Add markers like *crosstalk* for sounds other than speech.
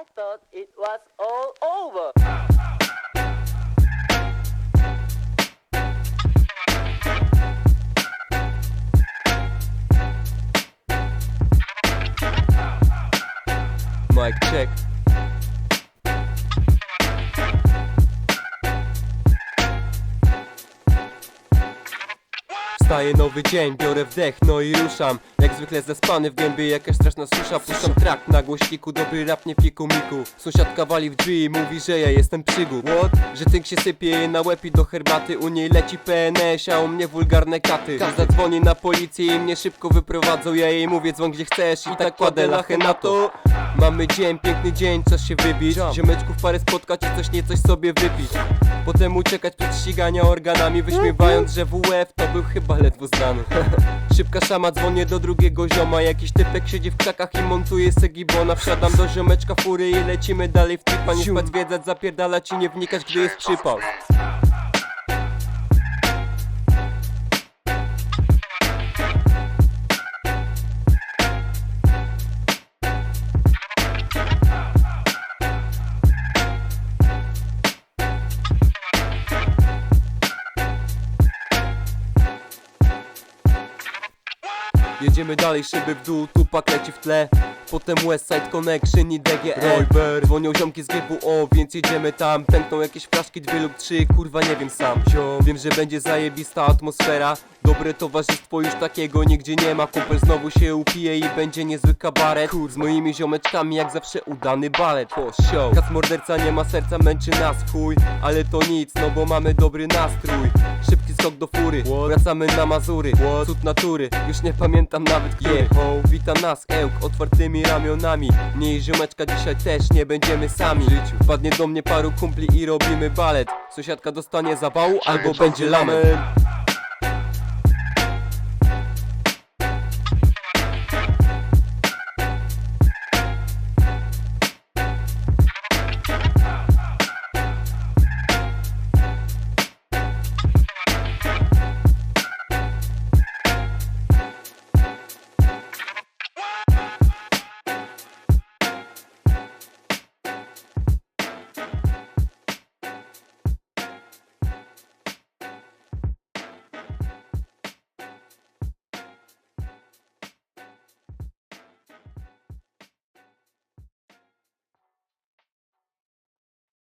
I thought it was all over. Mic check. Wstaje nowy dzień, biorę wdech, no i ruszam. Jak zwykle zaspany w gębie jakaś straszna susza. Puszczam trakt na głośniku, dobry rap nie fiku miku. Sąsiadka wali w drzwi i mówi, że ja jestem przygód. What? Że tynk się sypie na łeb i do herbaty. U niej leci PNS, a u mnie wulgarne katy. Że Zadzwoni na policję i mnie szybko wyprowadzą. Ja jej mówię dzwoń gdzie chcesz i tak kładę lachę na to Mamy dzień, piękny dzień, czas się wybić. Ziomeczków parę spotkać i coś nie coś sobie wypić. Potem uciekać przed ścigania organami Wyśmiewając, że WF to był chyba ledwo znany. *laughs* Szybka szama, dzwonię do drugiego zioma. Jakiś typek siedzi w krzakach i montuje se gibona Wsiadam do ziomeczka fury i lecimy dalej w tripa. Nie spać zwiedzać, zapierdalać i nie wnikać, gdy jest przypał Jedziemy dalej, szyby w dół, tupak leci w tle. Potem Westside Connection i DGE Royber. Dzwonią ziomki z GWO, więc jedziemy tam. Pękną jakieś flaszki, dwie lub trzy, kurwa nie wiem sam. Ziom. Wiem, że będzie zajebista atmosfera Dobre towarzystwo już takiego nigdzie nie ma. Kumpel znowu się upije i będzie niezły kabaret. Kur, z moimi ziomeczkami jak zawsze udany balet. Po show. Kac morderca nie ma serca, męczy nas chuj. Ale to nic, no bo mamy dobry nastrój. Szybki skok do fury, wracamy na Mazury. Cud natury, już nie pamiętam nawet który yeah. Wita nas Ełk otwartymi ramionami. Mnie i ziomeczka dzisiaj też nie będziemy sami. Wpadnie do mnie paru kumpli i robimy balet. Sąsiadka dostanie zawału albo będzie lamem